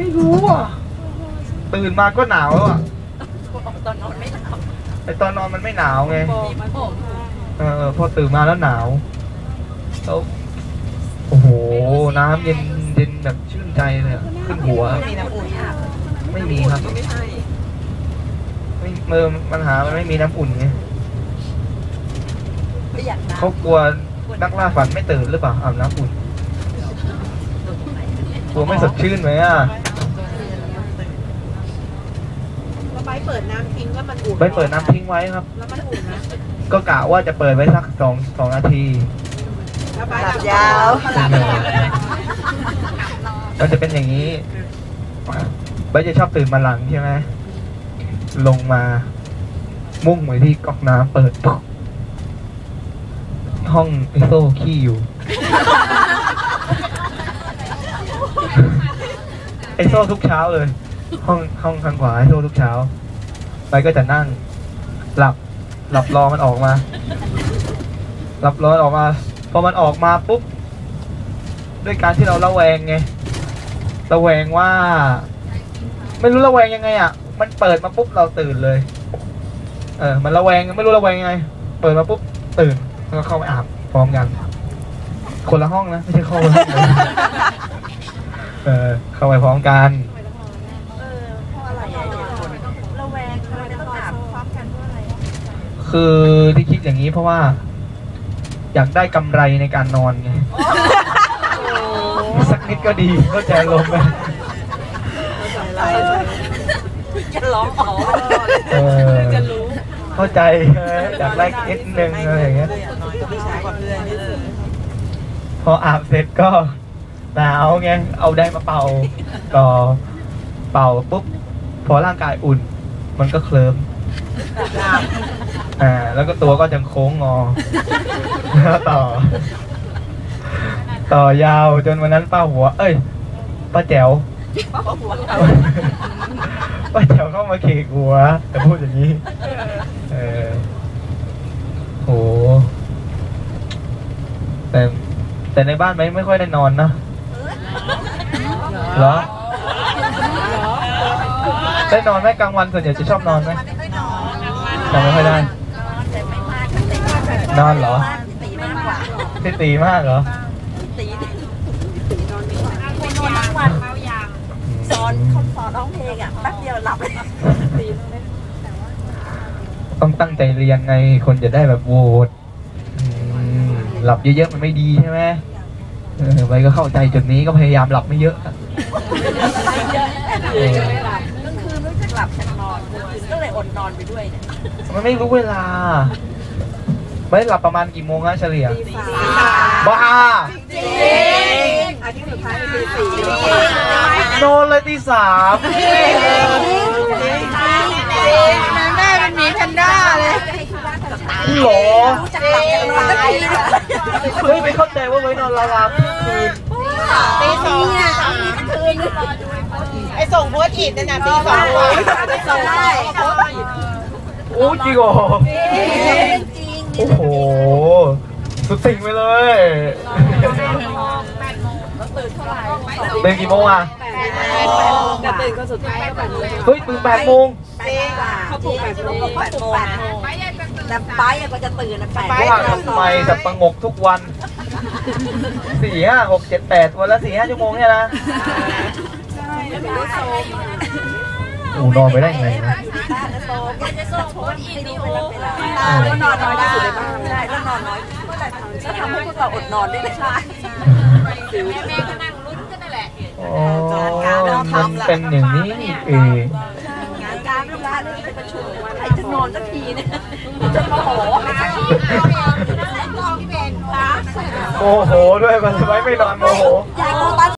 ไม่รู้อะ ตื่นมาก็หนาวแล้วอะ ตอนนอนไม่หนาวไอตอนนอนมันไม่หนาวไง มีผมเออพอตื่นมาแล้วหนาวแล้วโอ้โห น้ำเย็นเย็นแบบชื่นใจเลยอะขึ้นหัว มีน้ำอุ่นอาบไม่มีครับ ไม่ให้ไม่เมื่อปัญหามันไม่มีน้ำอุ่นไงไม่อยากน้ำเขากลัวนักล่าฝันไม่ตื่นหรือเปล่าอาบน้ำอุ่นกลัวไม่สดชื่นไหมอะ แล้วใบ เปิดน้ำทิ้งก็มันอุ่นไปเปิดน้ำทิ้งไว้ครับ แล้วมันอุ่นนะก็กะว่าจะเปิดไว้สักสองสองนาทีแล้วใบหลับหยาวหลับยาวมันจะเป็นอย่างนี้ใบร์ทจะชอบตื่นมาหลังใช่ไหมลงมา มุ่งไปที่ก๊อกน้ำเปิดปุ๊บห้องไอโซ่ขี้อยู่ ไอโซ่ทุกเช้าเลย ห้องห้องทางขวาไอโซ่ทุกเช้า ไปก็จะนั่ง หลับหลับรอมันออกมา หลับรอออกมาพอมันออกมาปุ๊บด้วยการที่เราระแวงไงระแวงว่า ไม่รู้ระแวงยังไงอะ มันเปิดมาปุ๊บเราตื่นเลย เออ มันระแวงไม่รู้ระแวงยังไง เปิดมาปุ๊บตื่นแล้วก็เข้าไปอาบพร้อมกัน คนละห้องนะไม่ใช่เข้าคนละห้องเออเข้าไปพร้อมกัน คือที่คิดอย่างนี้เพราะว่า อยากได้กำไรในการนอนไงสักนิดก็ดีเข้าใจลมณ์ไหมจะร้องอ๋อเออจะรู้ เข้าใจเอออยากได้นิดนึงอะไรอย่างเงี้ยนอนกับพี่ชายกว่าเพื่อนนิดนึงพออาบเสร็จก็หนาวไงเอาได้มาเป่าต่อเป่าปุ๊บพอร่างกายอุ่น มันก็เคลิ้ม อ่าแล้วก็ตัวก็จะโค้งงอแล้วต่อ ต่อยาวจนวันนั้นป้าหัว เอ้ยป้าแจ๋วป้าแจ๋วเข้ามาเคกหัว แต่พูดอย่างนี้ เออโหแต่แต่ในบ้านไม่ไม่ค่อยได้นอนนะเหรอได้นอนไหมกลางวันส่วนใหญ่จะชอบนอนไหมไม่ค่อยนอนนอนไม่ค่อยได้ นอนแต่ไม่มากตีมาก นอนเหรอตีมากกว่าที่ตีมากเหรอตีนอนทั้งวันเมายางสอนเขาสอนร้องเพลงอะแป๊บเดียวหลับเลยต้องตั้งใจเรียนไงคนจะได้แบบโหวตอืมหลับเยอะๆมันไม่ดีใช่ไหมเออไปก็เข้าใจจุดนี้ก็พยายามหลับไม่เยอะอะเออหลับกลางคืนรู้สึกหลับฉันนอนกลางคืนก็เลยอดนอนไปด้วยเนี่ยมันไม่รู้เวลา ไปหลับประมาณกี่โมงฮะเฉลี่ยตีบ้าจริงอาทิตย์สุดท้ายเป็นตีสี่นอนเลยตีสามแม่เป็นหมีแพนด้าเลยหรอจะหลับจะนอนได้ทีเฮ้ยไม่เข้าใจว่าไว้นอนลาๆคืนตีสองเนี่ยสามีทั้งคืนไอ้ส่งโพสต์อีกนั่นน่ะตีสองกว่าไปส่งได้โอ้จริงเหรอจริง โอ้โห สุดติ่งไปเลยตื่นเท่าไหร่ตื่นกี่โมงอะแต่ตื่นก็สุดท้ายก็แปดโมงเฮ้ยตื่นแปดโมงเขาปลุกแปดโมงเขาปลุกแปดโมงแต่ไปก็จะตื่นแปดว่าทำไมแต่ประงกทุกวันสี่ห้าหกเจ็ดแปดวันละสี่ห้าชั่วโมงเนี่ยนะโอ้นอนไปได้ไงนะ จะส่งโพสต์อีกดูแล้วนอนน้อยที่สุดในบ้านใช่แล้วนอนน้อยจะทำให้พวกเราอดนอนได้เลยใช่แม่ก็นั่งลุ้นกันนั่นแหละอ๋อมันเป็นอย่างนี้เองงานการเวลาเลยไปประชุมใครจะนอนสักทีเนี่ยจะโมโหโมโหด้วยมันทำไมไม่นอนโมโห